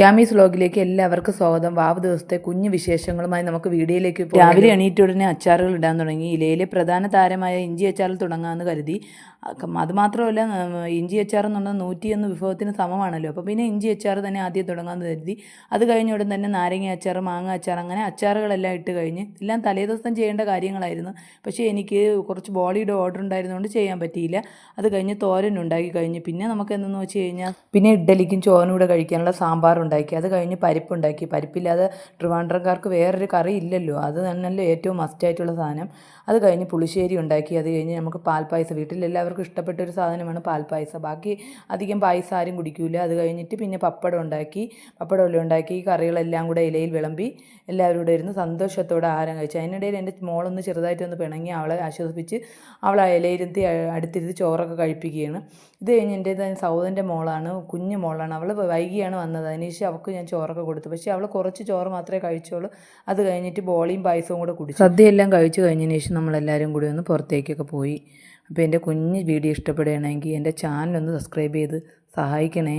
യാമീസ് വ്ലോഗിലേക്ക് എല്ലാവർക്കും സ്വാഗതം. വാവ് ദിവസത്തെ കുഞ്ഞു വിശേഷങ്ങളുമായി നമുക്ക് വീഡിയോയിലേക്ക് രാവിലെ എണീറ്റ ഉടനെ അച്ചാറുകൾ ഇടാൻ തുടങ്ങി. ഇലയിലെ പ്രധാന താരമായ ഇഞ്ചി അച്ചാറിൽ തുടങ്ങാമെന്ന് കരുതി. അത് മാത്രമല്ല ഇഞ്ചി അച്ചാർ എന്ന് പറഞ്ഞാൽ നൂറ്റിയൊന്ന് വിഭവത്തിന് സമമാണല്ലോ. അപ്പോൾ പിന്നെ ഇഞ്ചി അച്ചാർ തന്നെ ആദ്യം തുടങ്ങാമെന്ന് കരുതി. അത് കഴിഞ്ഞ ഉടൻ തന്നെ നാരങ്ങ അച്ചാർ മാങ്ങ അച്ചാർ അങ്ങനെ അച്ചാറുകളെല്ലാം ഇട്ട് കഴിഞ്ഞ് എല്ലാം തലേദിവസം ചെയ്യേണ്ട കാര്യങ്ങളായിരുന്നു. പക്ഷേ എനിക്ക് കുറച്ച് ബോളിയുടെ ഓർഡർ ഉണ്ടായിരുന്നുകൊണ്ട് ചെയ്യാൻ പറ്റിയില്ല. അത് കഴിഞ്ഞ് തോരൻ ഉണ്ടാക്കി കഴിഞ്ഞ്. പിന്നെ നമുക്ക് എന്തെന്ന് വെച്ച് കഴിഞ്ഞാൽ പിന്നെ ഇഡ്ഡലിക്കും ചോറിനും കൂടെ കഴിക്കാനുള്ള സാമ്പാർ ഉണ്ടാക്കി അത് കഴിഞ്ഞ് പരിപ്പുണ്ടാക്കി. പരിപ്പില്ലാതെ ട്രിവാൻഡ്രക്കാർക്ക് വേറൊരു കറി ഇല്ലല്ലോ. അത് തന്നെയല്ലോ ഏറ്റവും മസ്റ്റായിട്ടുള്ള സാധനം. അത് കഴിഞ്ഞ് പുളിശ്ശേരി ഉണ്ടാക്കി. അത് കഴിഞ്ഞ് നമുക്ക് പാൽപ്പായസം. വീട്ടിൽ എല്ലാവർക്കും ഇഷ്ടപ്പെട്ട ഒരു സാധനമാണ് പാൽപ്പായസം. ബാക്കി അധികം പായസം ആരും കുടിക്കൂല. അത് കഴിഞ്ഞിട്ട് പിന്നെ പപ്പടം ഉണ്ടാക്കി. പപ്പടം എല്ലാം ഉണ്ടാക്കി. കറികളെല്ലാം കൂടെ ഇലയിൽ വിളമ്പി എല്ലാവരും കൂടെ ഇരുന്ന് സന്തോഷത്തോടെ ആഹാരം കഴിച്ചു. അതിനിടയിൽ എന്റെ മോളൊന്ന് ചെറുതായിട്ടൊന്ന് പിണങ്ങി അവളെ ആശ്വസിപ്പിച്ച് അവൾ ഇലയിരുത്തി അടുത്തിരുത്തി ചോറൊക്കെ കഴിപ്പിക്കുകയാണ്. ഇത് കഴിഞ്ഞ് എന്റെ സൗദന്റെ മോളാണ്. കുഞ്ഞു മോളാണ്. അവൾ വൈകിയാണ് വന്നത്. അതിനുശേഷം അവൾക്ക് ഞാൻ ചോറൊക്കെ കൊടുത്തു. പക്ഷേ അവൾ കുറച്ച് ചോറ് മാത്രമേ കഴിച്ചോളൂ അത് കഴിഞ്ഞിട്ട് ബോളിയും പായസവും കൂടെ കുടിച്ചു. സദ്യയെല്ലാം കഴിച്ചു കഴിഞ്ഞതിന് ശേഷം നമ്മളെല്ലാവരും കൂടി ഒന്ന് പുറത്തേക്കൊക്കെ പോയി. അപ്പോൾ എന്റെ കുഞ്ഞ് വീഡിയോ ഇഷ്ടപ്പെടുകയാണെങ്കിൽ എന്റെ ചാനലൊന്ന് സബ്സ്ക്രൈബ് ചെയ്ത് സഹായിക്കണേ.